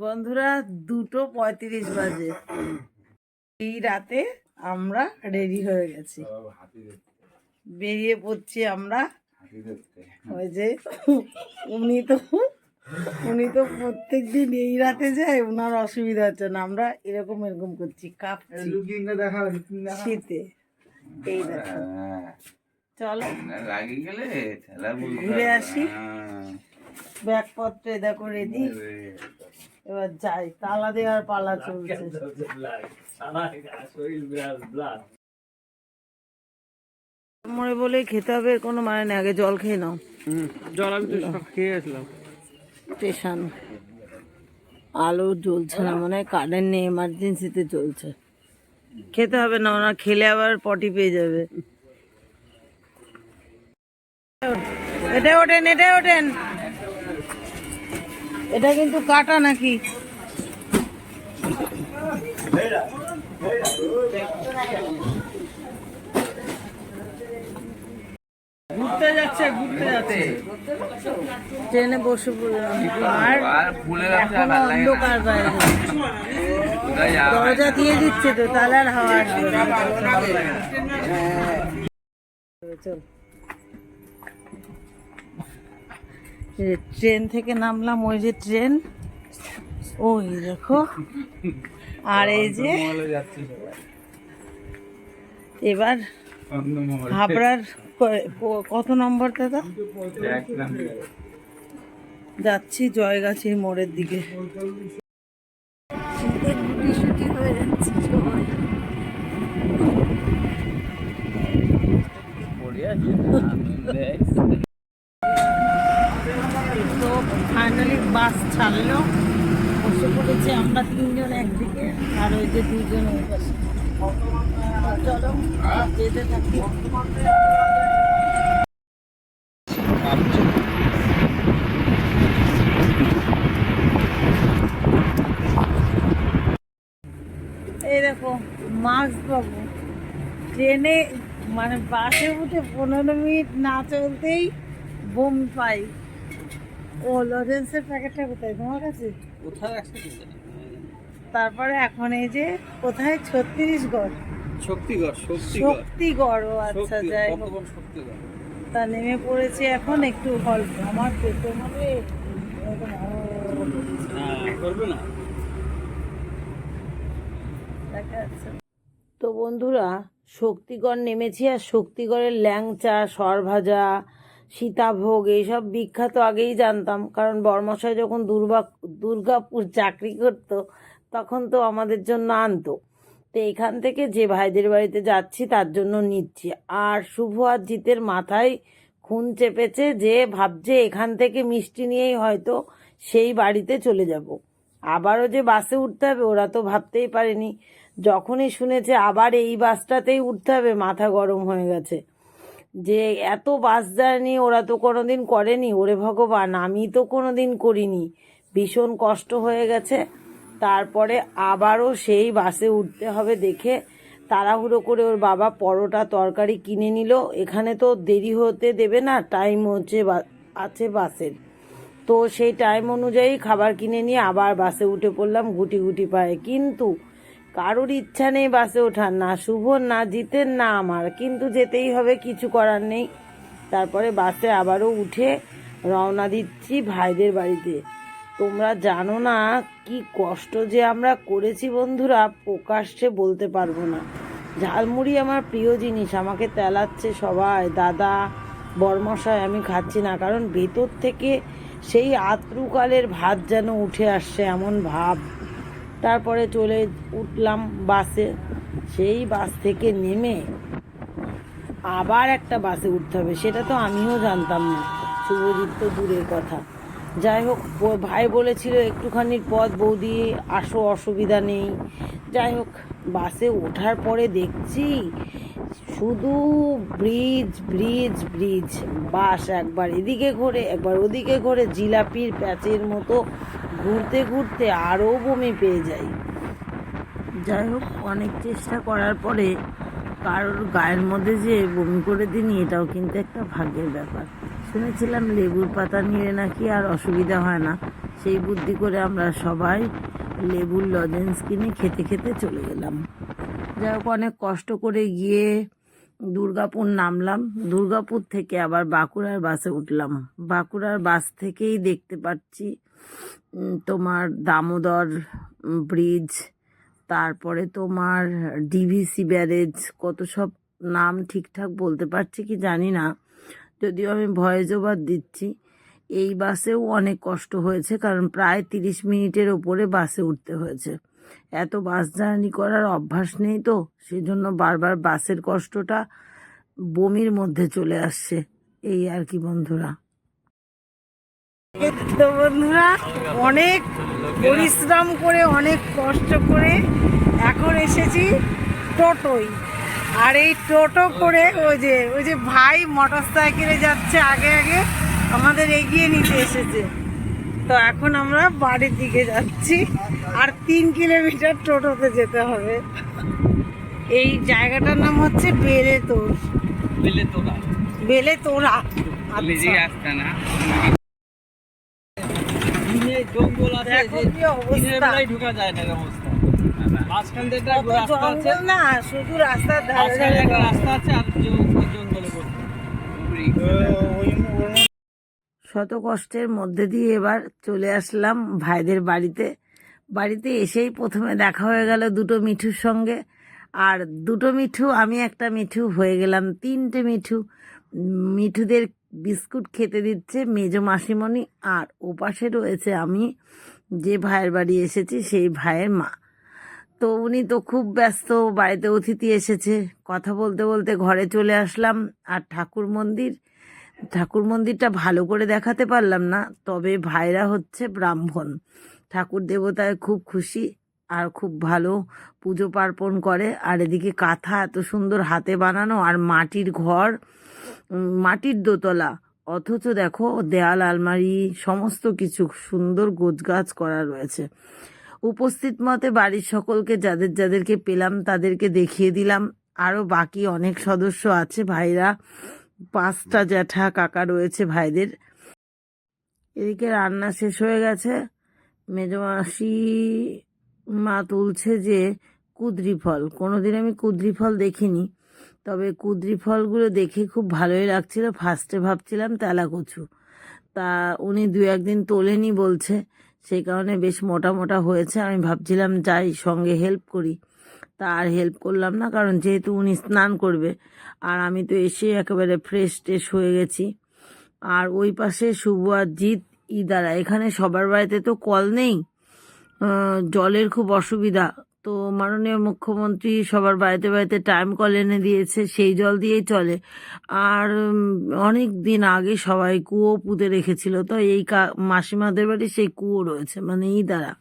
বন্ধুরা দুটো পঁয়ত্রিশ বাজে। এই রাতে আমরা রেডি হয়ে গেছি। বেরিয়ে পড়ছি আমরা। ওই যে উনি তো উনি তো প্রত্যেক দিন এই রাতে যায় ওনার অসুবিধা হচ্ছে না। আমরা এরকম এরকম করছি কাঁপছি। শীতে। এই দেখো। চলো। ঘুরে আসি। ব্যাগপত্রে দেখো রেডি। এবার যাই তালা দেওয়ার পালা চলছে। মনে বলে খেতে হবে কোনো মানে নেই আগে জল খেয়ে নাও। জল আমি তো খেয়ে আসলাম। স্টেশন আলো জ্বলছে না মানে কারেন্ট নেই এমার্জেন্সিতে চলছে খেতে হবে না ওনা খেলে আবার পটি পেয়ে যাবে। এটা ওঠেন এটা ওঠেন। এটা কিন্তু কাটা নাকি? ট্রেনে বসে আর। অন্ধকার হয় দরজা দিয়ে দিচ্ছে তো হাওয়া চল। ট্রেন থেকে নামলাম ওই যে ট্রেন। ওই দেখো। আর এই যে এবার হাবড়ার কত নম্বর দাদা? যাচ্ছি জয়গাছির মোড়ের দিকে। যে দুজন ট্রেনে মানে বাসে উঠে পনেরো মিনিট না চলতেই বমি পাই। ও লজেন্সের প্যাকেটটা কোথায়? তোমার কাছে? কোথায় রাখছে তারপরে এখন এই যে কোথায়? ছত্রিশগড় শক্তিগড় শক্তিগড় ও আচ্ছা যাই হোক। তা নেমে পড়েছে এখন একটু অল্প আমার পেটে মানে হ্যাঁ। তো বন্ধুরা শক্তিগড় নেমেছি আর শক্তিগড়ের ল্যাংচা সরভাজা সীতাভোগ এইসব বিখ্যাত আগেই জানতাম। কারণ বর্মশাই যখন দুর্গা দুর্গাপুর চাকরি করতো তখন তো আমাদের জন্য আনতো। তো এখান থেকে যে ভাইদের বাড়িতে যাচ্ছি, তার জন্য নিচ্ছি। আর শুভ আর জিতের মাথায় খুন চেপেছে যে ভাবছে এখান থেকে মিষ্টি নিয়েই হয়তো সেই বাড়িতে চলে যাব। আবারও যে বাসে উঠতে হবে, ওরা তো ভাবতেই পারেনি। যখনই শুনেছে আবার এই বাসটাতেই উঠতে হবে, মাথা গরম হয়ে গেছে। যে এত বাস জার্নি ওরা তো কোনোদিন করেনি। ওরে ভগবান, আমি তো কোনোদিন করিনি। ভীষণ কষ্ট হয়ে গেছে। তারপরে আবারও সেই বাসে উঠতে হবে দেখে তাড়াহুড়ো করে ওর বাবা পরোটা তরকারি কিনে নিল। এখানে তো দেরি হতে দেবে না টাইম হচ্ছে আছে বাসের। তো সেই টাইম অনুযায়ী খাবার কিনে নিয়ে আবার বাসে উঠে পড়লাম গুটি গুটি পায়ে। কিন্তু কারোর ইচ্ছা নেই বাসে ওঠার, না শুভ, না জিতের, না আমার। কিন্তু যেতেই হবে, কিছু করার নেই। তারপরে বাসে আবারও উঠে রওনা দিচ্ছি ভাইদের বাড়িতে। তোমরা জানো না কি কষ্ট যে আমরা করেছি বন্ধুরা প্রকাশ্যে বলতে পারব না। ঝালমুড়ি আমার প্রিয় জিনিস, আমাকে তেলাচ্ছে সবাই। দাদা বর্মশায় আমি খাচ্ছি না, কারণ ভেতর থেকে সেই আত্রুকালের ভাত যেন উঠে আসছে, এমন ভাব। তারপরে চলে উঠলাম বাসে। সেই বাস থেকে নেমে আবার একটা বাসে উঠতে হবে, সেটা তো আমিও জানতাম না। শুভজিৎ তো দূরের কথা। যাই হোক ভাই বলেছিল, একটুখানি পথ বৌদি, আসো, অসুবিধা নেই। যাই হোক, বাসে ওঠার পরে দেখছি শুধু ব্রিজ ব্রিজ ব্রিজ। বাস একবার এদিকে ঘোরে, একবার ওদিকে ঘোরে, জিলাপির প্যাচের মতো ঘুরতে ঘুরতে আরও বমি পেয়ে যাই। যাই হোক, অনেক চেষ্টা করার পরে কারোর গায়ের মধ্যে যে বমি করে দিনি এটাও কিন্তু একটা ভাগ্যের ব্যাপার। শুনেছিলাম লেবুর পাতা নিয়ে নাকি আর অসুবিধা হয় না। সেই বুদ্ধি করে আমরা সবাই লেবুর লজেন্স কিনে খেতে খেতে চলে গেলাম। যাই হোক, অনেক কষ্ট করে গিয়ে দুর্গাপুর নামলাম। দুর্গাপুর থেকে আবার বাঁকুড়ার বাসে উঠলাম। বাঁকুড়ার বাস থেকেই দেখতে পাচ্ছি তোমার দামোদর ব্রিজ, তারপরে তোমার ডিভিসি ব্যারেজ, কত সব নাম ঠিকঠাক বলতে পারছি কি জানি না। যদিও আমি ভয়েস ওভার দিচ্ছি, এই বাসেও অনেক কষ্ট হয়েছে কারণ প্রায় তিরিশ মিনিটের ওপরে বাসে উঠতে হয়েছে। এত বাস জার্নি করার অভ্যাস নেই তো সেই জন্য বারবার বাসের কষ্টটা বমির মধ্যে চলে আসছে। এই আর কি বন্ধুরা। বন্ধুরা, অনেক পরিশ্রম করে, অনেক কষ্ট করে এখন এসেছি টোটোই আর এই টোটো করে ওই যে ওই যে ভাই মোটর সাইকেলে যাচ্ছে আগে আগে আমাদের এগিয়ে নিতে এসেছে। তো এখন আমরা বাড়ির দিকে যাচ্ছি। আর তিন কিলোমিটার টোটোতে যেতে হবে। এই জায়গাটার নাম হচ্ছে বেলে তোর পেলে তোরা বেলে তোরা নিজেই আসতে না। জঙ্গল আছে ঢোকা যায় না অবস্থা। মাঝখান দিয়ে একটা রাস্তা আছে। না শুধু রাস্তার ধারে একটা রাস্তা আছে আর জঙ্গলে শত কষ্টের মধ্যে দিয়ে এবার চলে আসলাম ভাইদের বাড়িতে। বাড়িতে এসেই প্রথমে দেখা হয়ে গেল দুটো মিঠুর সঙ্গে। আর দুটো মিঠু আমি একটা মিঠু হয়ে গেলাম তিনটে মিঠু। মিঠুদের বিস্কুট খেতে দিচ্ছে মেজো মাসিমণি আর ওপাশে রয়েছে আমি যে ভাইয়ের বাড়ি এসেছি সেই ভাইয়ের মা। তো উনি তো খুব ব্যস্ত, বাড়িতে অতিথি এসেছে। কথা বলতে বলতে ঘরে চলে আসলাম। আর ঠাকুর মন্দির, ঠাকুর মন্দিরটা ভালো করে দেখাতে পারলাম না, তবে ভাইরা হচ্ছে ব্রাহ্মণ। ঠাকুর দেবতায় খুব খুশি আর খুব ভালো পুজো পার্বণ করে। আর এদিকে কাঁথা এত সুন্দর হাতে বানানো আর মাটির ঘর মাটির দোতলা। অথচ দেখো, দেয়াল, আলমারি, সমস্ত কিছু সুন্দর গোছগাছ করা রয়েছে। উপস্থিত মতে বাড়ির সকলকে, যাদের যাদেরকে পেলাম, তাদেরকে দেখিয়ে দিলাম। আরও বাকি অনেক সদস্য আছে, ভাইরা। পাঁচটা জ্যাঠা কাকা রয়েছে ভাইদের। এদিকে রান্না শেষ হয়ে গেছে। মেজমাসি মা তুলছে যে কুদ্রি ফল। কোনোদিন আমি কুদ্রি ফল দেখিনি, তবে কুদ্রি ফলগুলো দেখে খুব ভালোই লাগছিল। ফার্স্টে ভাবছিলাম তেলা কচু তা উনি দু একদিন তোলেনি বলছে। সেই কারণে বেশ মোটা মোটা হয়েছে। আমি ভাবছিলাম, যাই, সঙ্গে হেল্প করি। তা আর হেল্প করলাম না, কারণ যেহেতু উনি স্নান করবে, আর আমি তো এসে একেবারে ফ্রেশ ট্রেশ হয়ে গেছি। আর ওই পাশে শুভ আর জিৎ, ইদারা, এখানে সবার বাড়িতে তো কল নেই। জলের খুব অসুবিধা। তো মাননীয় মুখ্যমন্ত্রী সবার বাড়িতে বাড়িতে টাইম কল এনে দিয়েছে, সেই জল দিয়েই চলে। আর অনেক দিন আগে সবাই কুয়ো পুঁতে রেখেছিল, তো এই মাসিমাদের বাড়ি সেই কুয়ো রয়েছে মানে ইদারা।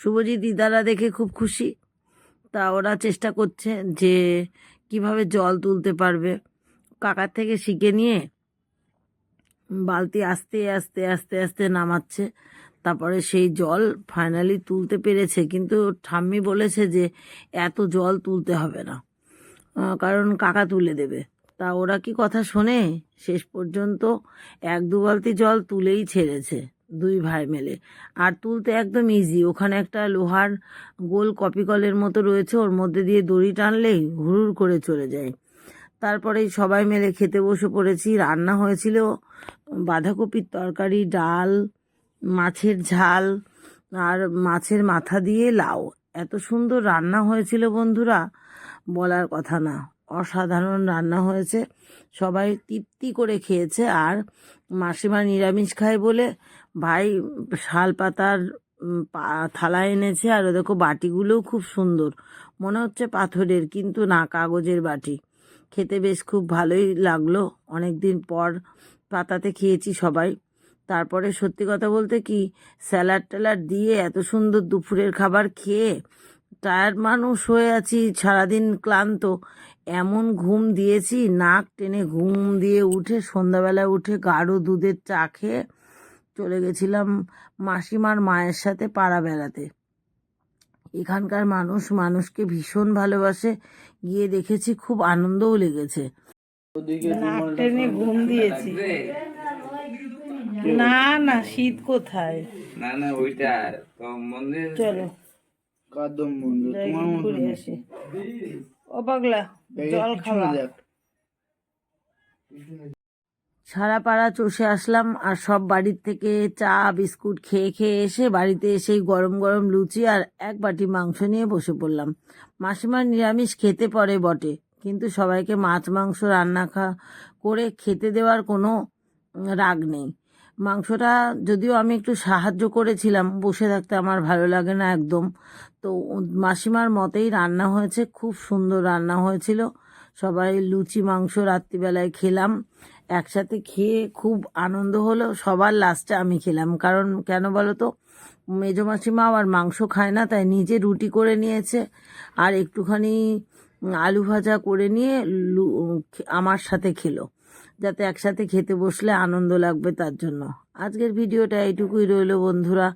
শুভজিৎ ইদারা দেখে খুব খুশি। তা ওরা চেষ্টা করছে যে কীভাবে জল তুলতে পারবে। কাকার থেকে শিখে নিয়ে বালতি আস্তে আস্তে আস্তে আস্তে নামাচ্ছে। তারপরে সেই জল ফাইনালি তুলতে পেরেছে। কিন্তু ঠাম্মি বলেছে যে, এত জল তুলতে হবে না। কারণ কাকা তুলে দেবে। তা ওরা কি কথা শোনে? শেষ পর্যন্ত এক দু বালতি জল তুলেই ছেড়েছে, দুই ভাই মেলে। আর তুলতে একদম ইজি ওখানে একটা লোহার গোল কপি কলের মতো রয়েছে। ওর মধ্যে দিয়ে দড়ি টানলেই হুড়ুর করে চলে যায়। তারপরে সবাই মিলে খেতে বসে পড়েছি। রান্না হয়েছিল বাঁধাকপির তরকারি, ডাল মাছের ঝাল আর মাছের মাথা দিয়ে লাউ। এত সুন্দর রান্না হয়েছিল বন্ধুরা, বলার কথা না। অসাধারণ রান্না হয়েছে। সবাই তৃপ্তি করে খেয়েছে আর মাসিমা নিরামিষ খায় বলে ভাই শাল পাতার থালা এনেছে আর দেখো বাটিগুলোও খুব সুন্দর। মনে হচ্ছে পাথরের, কিন্তু না, কাগজের বাটি। খেতে বেশ খুব ভালোই লাগল। অনেক দিন পর পাতাতে খেয়েছি সবাই। তারপরে সত্যি কথা বলতে কি স্যালাড ট্যালাড দিয়ে এত সুন্দর দুপুরের খাবার খেয়ে টায়ার্ড মানুষ হয়ে আছি সারাদিন ক্লান্ত। এমন ঘুম দিয়েছি নাক টেনে ঘুম দিয়ে উঠে সন্ধ্যাবেলায় উঠে গাঢ় দুধের চা খেয়ে চলে গেছিলাম মাসিমার মায়ের সাথে পাড়া বেড়াতে। এখানকার মানুষ মানুষকে ভীষণ ভালোবাসে গিয়ে দেখেছি খুব আনন্দও লেগেছে। নাক টেনে ঘুম দিয়েছি। না না শীত কোথায়? না না ওইটা তো মন্দির চলো। কদম যাই তোমার মতো ঘুরে আসি। ও পাগলা জল খাওয়া। সারা পাড়া চষে আসলাম আর সব বাড়ির থেকে চা বিস্কুট খেয়ে খেয়ে এসে বাড়িতে এসেই গরম গরম লুচি আর এক বাটি মাংস নিয়ে বসে পড়লাম। মাসিমার নিরামিষ খেতে পড়ে বটে কিন্তু সবাইকে মাছ মাংস রান্না খা করে খেতে দেওয়ার কোনো রাগ নেই। মাংসটা যদিও আমি একটু সাহায্য করেছিলাম, বসে থাকতে আমার ভালো লাগে না একদম। তো মাসিমার মতেই রান্না হয়েছে, খুব সুন্দর রান্না হয়েছিল। সবাই লুচি, মাংস রাত্রিবেলায় খেলাম। একসাথে খেয়ে খুব আনন্দ হলো। সবার লাস্টে আমি খেলাম। কারণ কেন বলো তো মেজো মাসিমা আবার মাংস খায় না, তাই নিজে রুটি করে নিয়েছে। আর একটুখানি আলু ভাজা করে নিয়ে আমার সাথে খেলো। যাতে একসাথে খেতে বসলে আনন্দ লাগবে তার জন্য। আজকের ভিডিওটা এইটুকুই রইল বন্ধুরা।